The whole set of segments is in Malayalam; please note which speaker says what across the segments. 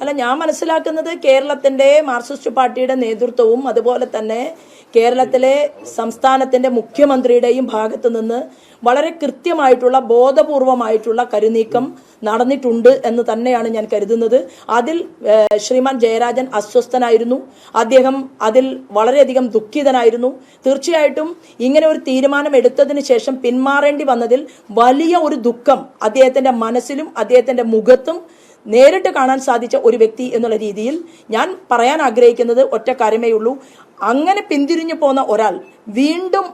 Speaker 1: അല്ല ഞാൻ മനസ്സിലാക്കുന്നത് കേരളത്തിന്റെ മാർക്സിസ്റ്റ് പാർട്ടിയുടെ നേതൃത്വവും അതുപോലെ തന്നെ കേരളത്തിലെ സംസ്ഥാനത്തിന്റെ മുഖ്യമന്ത്രിയുടെയും ഭാഗത്തു നിന്ന് വളരെ കൃത്യമായിട്ടുള്ള ബോധപൂർവമായിട്ടുള്ള കരുനീക്കം നടന്നിട്ടുണ്ട് എന്ന് തന്നെയാണ് ഞാൻ കരുതുന്നത്. അതിൽ ശ്രീമാൻ ജയരാജൻ അസ്വസ്ഥനായിരുന്നു. അദ്ദേഹം അതിൽ വളരെയധികം ദുഃഖിതനായിരുന്നു. തീർച്ചയായിട്ടും ഇങ്ങനെ ഒരു തീരുമാനം എടുത്തതിന് ശേഷം പിന്മാറേണ്ടി വന്നതിൽ വലിയ ഒരു ദുഃഖം അദ്ദേഹത്തിന്റെ മനസ്സിലും അദ്ദേഹത്തിന്റെ മുഖത്തും നേരിട്ട് കാണാൻ സാധിച്ച ഒരു വ്യക്തി എന്നുള്ള രീതിയിൽ ഞാൻ പറയാൻ ആഗ്രഹിക്കുന്നത് ഒറ്റ കാര്യമേ ഉള്ളൂ. അങ്ങനെ പിന്തിരിഞ്ഞു പോന്ന ഒരാൾ വീണ്ടും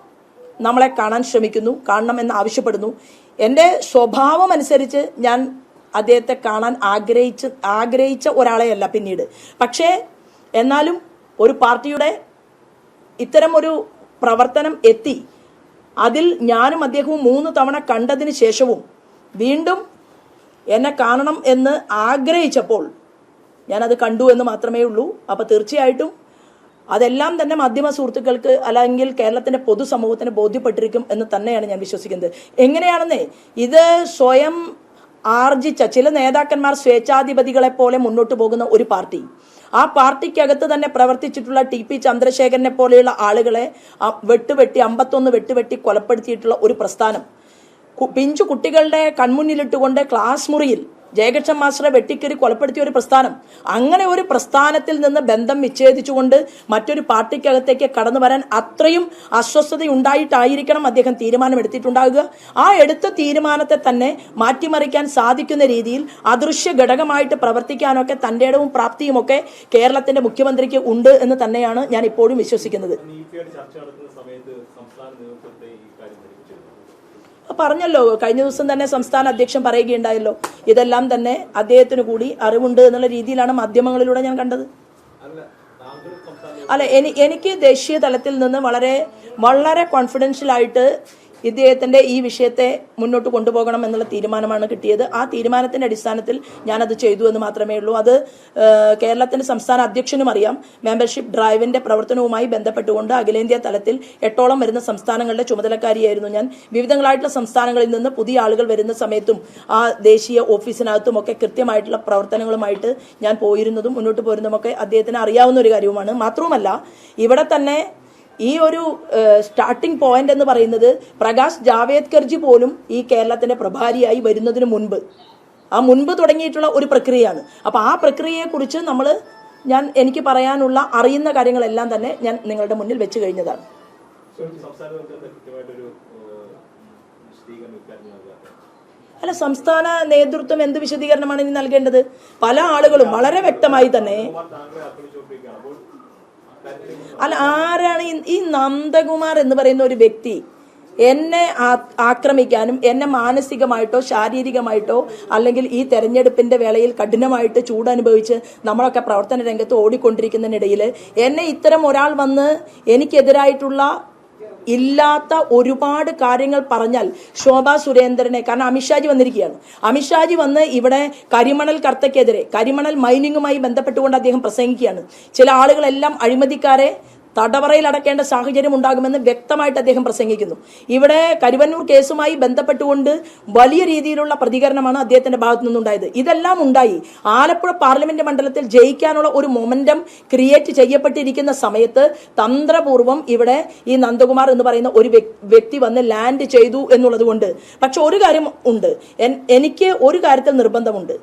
Speaker 1: നമ്മളെ കാണാൻ ശ്രമിക്കുന്നു കാണണമെന്ന് ആവശ്യപ്പെടുന്നു. എന്റെ സ്വഭാവം അനുസരിച്ച് ഞാൻ അദ്ദേഹത്തെ കാണാൻ ആഗ്രഹിച്ച് ആഗ്രഹിച്ച ഒരാളെയല്ല പിന്നീട്. പക്ഷേ എന്നാലും ഒരു പാർട്ടിയുടെ ഇത്തരം ഒരു പ്രവർത്തനം എത്തി. അതിൽ ഞാനും അദ്ദേഹവും മൂന്ന് തവണ കണ്ടതിന് ശേഷവും വീണ്ടും എന്നെ കാണണം എന്ന് ആഗ്രഹിച്ചപ്പോൾ ഞാനത് കണ്ടു എന്ന് മാത്രമേ ഉള്ളൂ. അപ്പോൾ തീർച്ചയായിട്ടും അതെല്ലാം തന്നെ മാധ്യമ സുഹൃത്തുക്കൾക്ക് അല്ലെങ്കിൽ കേരളത്തിന്റെ പൊതുസമൂഹത്തിന് ബോധ്യപ്പെട്ടിരിക്കും എന്ന് തന്നെയാണ് ഞാൻ വിശ്വസിക്കുന്നത്. എങ്ങനെയാണെന്നേ ഇത് സ്വയം ആർജിച്ച ചില നേതാക്കന്മാർ സ്വേച്ഛാധിപതികളെ പോലെ മുന്നോട്ട് പോകുന്ന ഒരു പാർട്ടി. ആ പാർട്ടിക്കകത്ത് തന്നെ പ്രവർത്തിച്ചിട്ടുള്ള ടി പി ചന്ദ്രശേഖരനെ പോലെയുള്ള ആളുകളെ വെട്ടുവെട്ടി അമ്പത്തൊന്ന് വെട്ടുവെട്ടി കൊലപ്പെടുത്തിയിട്ടുള്ള ഒരു പ്രസ്ഥാനം. പിഞ്ചു കുട്ടികളുടെ കൺമുന്നിലിട്ടുകൊണ്ട് ക്ലാസ് മുറിയിൽ ജയകൃഷ്ണൻ മാസ്റ്ററെ വെട്ടിക്കറി കൊലപ്പെടുത്തിയ ഒരു പ്രസ്ഥാനം. അങ്ങനെ ഒരു പ്രസ്ഥാനത്തിൽ നിന്ന് ബന്ധം വിച്ഛേദിച്ചുകൊണ്ട് മറ്റൊരു പാർട്ടിക്കകത്തേക്ക് കടന്നു വരാൻ അത്രയും അസ്വസ്ഥത ഉണ്ടായിട്ടായിരിക്കണം അദ്ദേഹം തീരുമാനമെടുത്തിട്ടുണ്ടാകുക ആ എടുത്ത തീരുമാനത്തെ തന്നെ മാറ്റിമറിക്കാൻ സാധിക്കുന്ന രീതിയിൽ അദൃശ്യ ഘടകമായിട്ട് പ്രവർത്തിക്കാനൊക്കെ തന്റെ ഇടവും പ്രാപ്തിയുമൊക്കെ കേരളത്തിന്റെ മുഖ്യമന്ത്രിക്ക് ഉണ്ട് എന്ന് തന്നെയാണ് ഞാൻ ഇപ്പോഴും വിശ്വസിക്കുന്നത്
Speaker 2: നീതിയുടെ ചർച്ച നടക്കുന്ന സമയത്ത് സംസ്ഥാന നേതൃത്വത്തെ ഈ കാര്യം ധരിപ്പിച്ചിരുന്നു
Speaker 1: പറഞ്ഞല്ലോ കഴിഞ്ഞ ദിവസം തന്നെ സംസ്ഥാന അധ്യക്ഷൻ പറയുകയുണ്ടായല്ലോ. ഇതെല്ലാം തന്നെ അദ്ദേഹത്തിന് കൂടി അറിവുണ്ട് എന്നുള്ള രീതിയിലാണ് മാധ്യമങ്ങളിലൂടെ ഞാൻ കണ്ടത്.
Speaker 2: അല്ല
Speaker 1: എനിക്ക് ദേശീയ തലത്തിൽ നിന്ന് വളരെ വളരെ കോൺഫിഡൻഷ്യൽ ആയിട്ട് ഇദ്ദേഹത്തിന്റെ ഈ വിഷയത്തെ മുന്നോട്ട് കൊണ്ടുപോകണം എന്നുള്ള തീരുമാനമാണ് കിട്ടിയത്. ആ തീരുമാനത്തിന്റെ അടിസ്ഥാനത്തിൽ ഞാനത് ചെയ്തു എന്ന് മാത്രമേ ഉള്ളൂ. അത് കേരളത്തിന്റെ സംസ്ഥാന അധ്യക്ഷനും അറിയാം. മെമ്പർഷിപ്പ് ഡ്രൈവിന്റെ പ്രവർത്തനവുമായി ബന്ധപ്പെട്ടുകൊണ്ട് അഖിലേന്ത്യാ തലത്തിൽ എട്ടോളം വരുന്ന സംസ്ഥാനങ്ങളുടെ ചുമതലക്കാരിയായിരുന്നു ഞാൻ. വിവിധങ്ങളായിട്ടുള്ള സംസ്ഥാനങ്ങളിൽ നിന്ന് പുതിയ ആളുകൾ വരുന്ന സമയത്തും ആ ദേശീയ ഓഫീസിനകത്തും ഒക്കെ കൃത്യമായിട്ടുള്ള പ്രവർത്തനങ്ങളുമായിട്ട് ഞാൻ പോയിരുന്നതും മുന്നോട്ട് പോരുന്നതുമൊക്കെ അദ്ദേഹത്തിന് അറിയാവുന്ന ഒരു കാര്യവുമാണ്. മാത്രവുമല്ല ഇവിടെ തന്നെ ഈ ഒരു സ്റ്റാർട്ടിംഗ് പോയിന്റ് എന്ന് പറയുന്നത് പ്രകാശ് ജാവേദ്കർജി പോലും ഈ കേരളത്തിന്റെ പ്രഭാരിയായി വരുന്നതിന് മുൻപ്. ആ മുൻപ് തുടങ്ങിയിട്ടുള്ള ഒരു പ്രക്രിയയാണ്. അപ്പോൾ ആ പ്രക്രിയയെക്കുറിച്ച് നമ്മൾ ഞാൻ എനിക്ക് പറയാനുള്ള അറിയുന്ന കാര്യങ്ങളെല്ലാം തന്നെ ഞാൻ നിങ്ങളുടെ മുന്നിൽ വെച്ച് കഴിഞ്ഞതാണ്. അല്ല സംസ്ഥാന നേതൃത്വം എന്ത് വിശദീകരണമാണ് ഇനി നൽകേണ്ടത്? പല ആളുകളും വളരെ വ്യക്തമായി തന്നെ അല്ല ആരാണ് ഈ- നന്ദകുമാർ എന്ന് പറയുന്ന ഒരു വ്യക്തി എന്നെ ആക്രമിക്കാനും എന്നെ മാനസികമായിട്ടോ ശാരീരികമായിട്ടോ അല്ലെങ്കിൽ ഈ തെരഞ്ഞെടുപ്പിന്റെ വേളയിൽ കഠിനമായിട്ട് ചൂടനുഭവിച്ച് നമ്മളൊക്കെ പ്രവർത്തന രംഗത്ത് ഓടിക്കൊണ്ടിരിക്കുന്നതിനിടയിൽ എന്നെ ഇത്തരം ഒരാൾ വന്ന് എനിക്കെതിരായിട്ടുള്ള ഇല്ലാത്ത ഒരുപാട് കാര്യങ്ങൾ പറഞ്ഞാൽ ശോഭാ സുരേന്ദ്രനെ. കാരണം അമിത്ഷാജി വന്നിരിക്കുകയാണ്. അമിത്ഷാജി വന്ന് ഇവിടെ കരിമണൽ കർത്തക്കെതിരെ കരിമണൽ മൈനിങ്ങുമായി ബന്ധപ്പെട്ടുകൊണ്ട് അദ്ദേഹം പ്രസംഗിക്കുകയാണ്. ചില ആളുകളെല്ലാം അഴിമതിക്കാരെ തടവറയിൽ അടക്കേണ്ട സാഹചര്യം ഉണ്ടാകുമെന്ന് വ്യക്തമായിട്ട് അദ്ദേഹം പ്രസംഗിക്കുന്നു. ഇവിടെ കരുവന്നൂർ കേസുമായി ബന്ധപ്പെട്ടുകൊണ്ട് വലിയ രീതിയിലുള്ള പ്രതികരണമാണ് അദ്ദേഹത്തിന്റെ ഭാഗത്തു നിന്നുണ്ടായത്. ഇതെല്ലാം ഉണ്ടായി. ആലപ്പുഴ പാർലമെന്റ് മണ്ഡലത്തിൽ ജയിക്കാനുള്ള ഒരു മൊമെന്റം ക്രിയേറ്റ് ചെയ്യപ്പെട്ടിരിക്കുന്ന സമയത്ത് തന്ത്രപൂർവം ഇവിടെ ഈ നന്ദകുമാർ എന്ന് പറയുന്ന ഒരു വ്യക്തി വന്ന് ലാൻഡ് ചെയ്തു എന്നുള്ളത് കൊണ്ട് പക്ഷെ ഒരു കാര്യം ഉണ്ട്. എനിക്ക് ഒരു കാര്യത്തിൽ നിർബന്ധമുണ്ട്.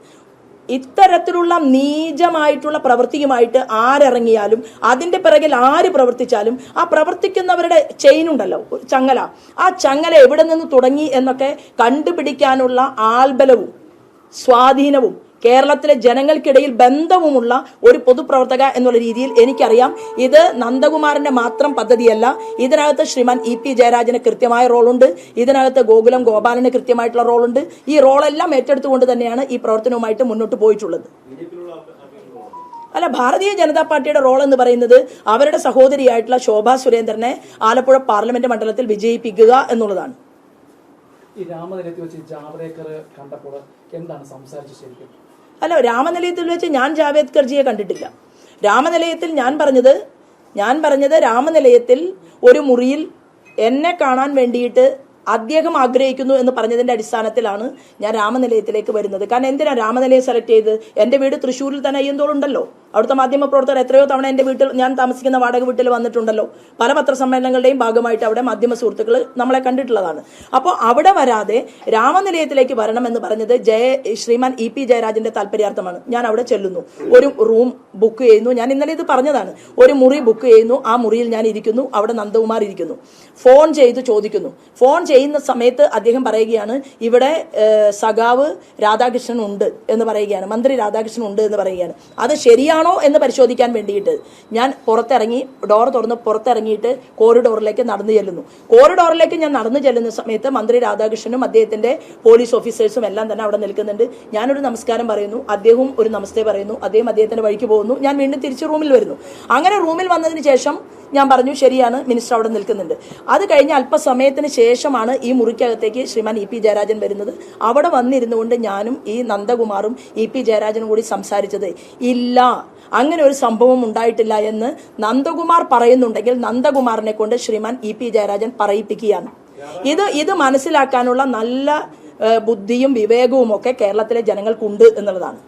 Speaker 1: ഇത്തരത്തിലുള്ള നീചമായിട്ടുള്ള പ്രവൃത്തിയുമായിട്ട് ആരിറങ്ങിയാലും അതിന്റെ പിറകിൽ ആര് പ്രവർത്തിച്ചാലും ആ പ്രവർത്തിക്കുന്നവരുടെ ചെയിൻ ഉണ്ടല്ലോ ചങ്ങല. ആ ചങ്ങല എവിടെ നിന്ന് തുടങ്ങി എന്നൊക്കെ കണ്ടുപിടിക്കാനുള്ള ആൽബലവും സ്വാധീനവും കേരളത്തിലെ ജനങ്ങൾക്കിടയിൽ ബന്ധവുമുള്ള ഒരു പൊതുപ്രവർത്തക എന്നുള്ള രീതിയിൽ എനിക്കറിയാം. ഇത് നന്ദകുമാറിന്റെ മാത്രം പദ്ധതിയല്ല. ഇതിനകത്ത് ശ്രീമാൻ ഇ പി ജയരാജന് കൃത്യമായ റോളുണ്ട്. ഇതിനകത്ത് ഗോകുലം ഗോപാലന് കൃത്യമായിട്ടുള്ള റോളുണ്ട്. ഈ റോളെല്ലാം ഏറ്റെടുത്തുകൊണ്ട് തന്നെയാണ് ഈ പ്രവർത്തനവുമായിട്ട് മുന്നോട്ട് പോയിട്ടുള്ളത്. അല്ല ഭാരതീയ ജനതാ പാർട്ടിയുടെ റോൾ എന്ന് പറയുന്നത് അവരുടെ സഹോദരിയായിട്ടുള്ള ശോഭ സുരേന്ദ്രനെ ആലപ്പുഴ പാർലമെന്റ് മണ്ഡലത്തിൽ വിജയിപ്പിക്കുക എന്നുള്ളതാണ്.
Speaker 3: ഈ രാമനിരത്തി വെച്ച് ജാവ്ദേക്കർ കണ്ടപ്പോൾ എന്താണ് സംസാരിച്ചു ശരിക്കും?
Speaker 1: അല്ല രാമനിലയത്തിൽ വെച്ച് ഞാൻ ജാവേദ്കർജിയെ കണ്ടിട്ടില്ല. രാമനിലയത്തിൽ ഞാൻ പറഞ്ഞത് ഞാൻ പറഞ്ഞത് രാമനിലയത്തിൽ ഒരു മുറിയിൽ എന്നെ കാണാൻ വേണ്ടിയിട്ട് അദ്ദേഹം ആഗ്രഹിക്കുന്നു എന്ന് പറഞ്ഞതിന്റെ അടിസ്ഥാനത്തിലാണ് ഞാൻ രാമനിലയത്തിലേക്ക് വരുന്നത്. കാരണം എന്തിനാണ് രാമനിലയം സെലക്ട് ചെയ്ത്? എന്റെ വീട് തൃശ്ശൂരിൽ തന്നെ അയ്യന്തോളുണ്ടല്ലോ. അവിടുത്തെ മാധ്യമ പ്രവർത്തകർ എത്രയോ തവണ എന്റെ വീട്ടിൽ ഞാൻ താമസിക്കുന്ന വാടക വീട്ടിൽ വന്നിട്ടുണ്ടല്ലോ. പല പത്രസമ്മേളനങ്ങളുടെയും ഭാഗമായിട്ട് അവിടെ മാധ്യമ സുഹൃത്തുക്കൾ നമ്മളെ കണ്ടിട്ടുള്ളതാണ്. അപ്പോൾ അവിടെ വരാതെ രാമനിലയത്തിലേക്ക് വരണമെന്ന് പറഞ്ഞത് ജയ ശ്രീമാൻ ഇ പി ജയരാജന്റെ താല്പര്യാർത്ഥമാണ്. ഞാൻ അവിടെ ചെല്ലുന്നു. ഒരു റൂം ബുക്ക് ചെയ്യുന്നു. ഞാൻ ഇന്നലെ ഇത് പറഞ്ഞതാണ്. ഒരു മുറി ബുക്ക് ചെയ്യുന്നു. ആ മുറിയിൽ ഞാൻ ഇരിക്കുന്നു. അവിടെ നന്ദകുമാർ ഇരിക്കുന്നു. ഫോൺ ചെയ്ത് ചോദിക്കുന്നു. ഫോൺ ചെയ്യുന്ന സമയത്ത് അദ്ദേഹം പറയുകയാണ് ഇവിടെ സഖാവ് രാധാകൃഷ്ണൻ ഉണ്ട് എന്ന് പറയുകയാണ്. മന്ത്രി രാധാകൃഷ്ണൻ ഉണ്ട് എന്ന് പറയുകയാണ്. അത് ശരിയാണോ എന്ന് പരിശോധിക്കാൻ വേണ്ടിയിട്ട് ഞാൻ പുറത്തിറങ്ങി ഡോർ തുറന്ന് പുറത്തിറങ്ങിയിട്ട് കോറിഡോറിലേക്ക് നടന്നു ചെല്ലുന്നു. കോറിഡോറിലേക്ക് ഞാൻ നടന്നു ചെല്ലുന്ന സമയത്ത് മന്ത്രി രാധാകൃഷ്ണനും അദ്ദേഹത്തിന്റെ പോലീസ് ഓഫീസേഴ്സും എല്ലാം തന്നെ അവിടെ നിൽക്കുന്നുണ്ട്. ഞാനൊരു നമസ്കാരം പറയുന്നു. അദ്ദേഹവും ഒരു നമസ്തേ പറയുന്നു. അദ്ദേഹം അദ്ദേഹത്തിന്റെ വഴിക്ക് പോകുന്നു. ഞാൻ വീണ്ടും തിരിച്ച് റൂമിൽ വരുന്നു. അങ്ങനെ റൂമിൽ വന്നതിന് ശേഷം ഞാൻ പറഞ്ഞു ശരിയാണ് മിനിസ്റ്റർ അവിടെ നിൽക്കുന്നുണ്ട്. അത് കഴിഞ്ഞ് അല്പസമയത്തിന് ശേഷമാണ് ഈ മുറിക്കകത്തേക്ക് ശ്രീമാൻ ഇ പി ജയരാജൻ വരുന്നത്. അവിടെ വന്നിരുന്നു കൊണ്ട് ഞാനും ഈ നന്ദകുമാറും ഇ പി ജയരാജനും കൂടി സംസാരിച്ചത് ഇല്ല അങ്ങനെ ഒരു സംഭവം ഉണ്ടായിട്ടില്ല എന്ന് നന്ദകുമാർ പറയുന്നുണ്ടെങ്കിൽ നന്ദകുമാറിനെ കൊണ്ട് ശ്രീമാൻ ഇ പി ജയരാജൻ പറയിപ്പിക്കുകയാണ്. ഇത് ഇത് മനസ്സിലാക്കാനുള്ള നല്ല ബുദ്ധിയും വിവേകവും ഒക്കെ കേരളത്തിലെ ജനങ്ങൾക്കുണ്ട് എന്നുള്ളതാണ്.